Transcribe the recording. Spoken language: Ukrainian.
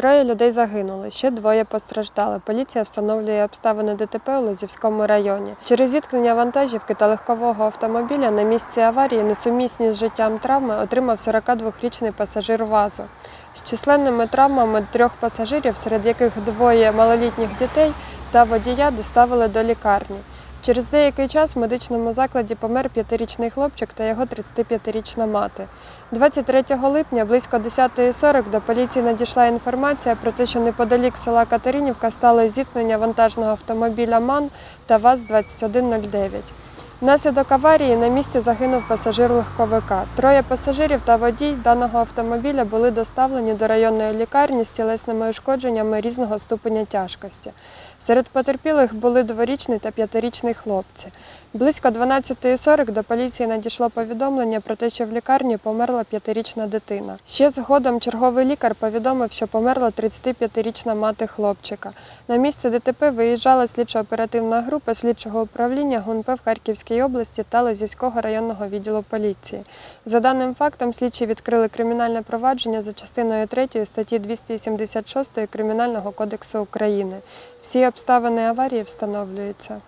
Троє людей загинули, ще двоє постраждали. Поліція встановлює обставини ДТП у Лозівському районі. Через зіткнення вантажівки та легкового автомобіля на місці аварії несумісні з життям травми отримав 42-річний пасажир ВАЗу. З численними травмами трьох пасажирів, серед яких двоє малолітніх дітей та водія доставили до лікарні. Через деякий час в медичному закладі помер п'ятирічний хлопчик та його 35-річна мати. 23 липня близько 10.40 до поліції надійшла інформація про те, що неподалік села Катеринівка стало зіткнення вантажного автомобіля МАН та ВАЗ-2109. Внаслідок аварії на місці загинув пасажир легковика. Троє пасажирів та водій даного автомобіля були доставлені до районної лікарні з тілесними ушкодженнями різного ступеня тяжкості. Серед потерпілих були дворічний та п'ятирічний хлопці. Близько 12.40 до поліції надійшло повідомлення про те, що в лікарні померла п'ятирічна дитина. Ще згодом черговий лікар повідомив, що померла 35-річна мати хлопчика. На місце ДТП виїжджала слідчо-оперативна група слідчого управління ГУНП в Харківській області та Лозівського районного відділу поліції. За даним фактом, слідчі відкрили кримінальне провадження за частиною 3 статті 276 Кримінального кодексу України. Всі обставини аварії встановлюються.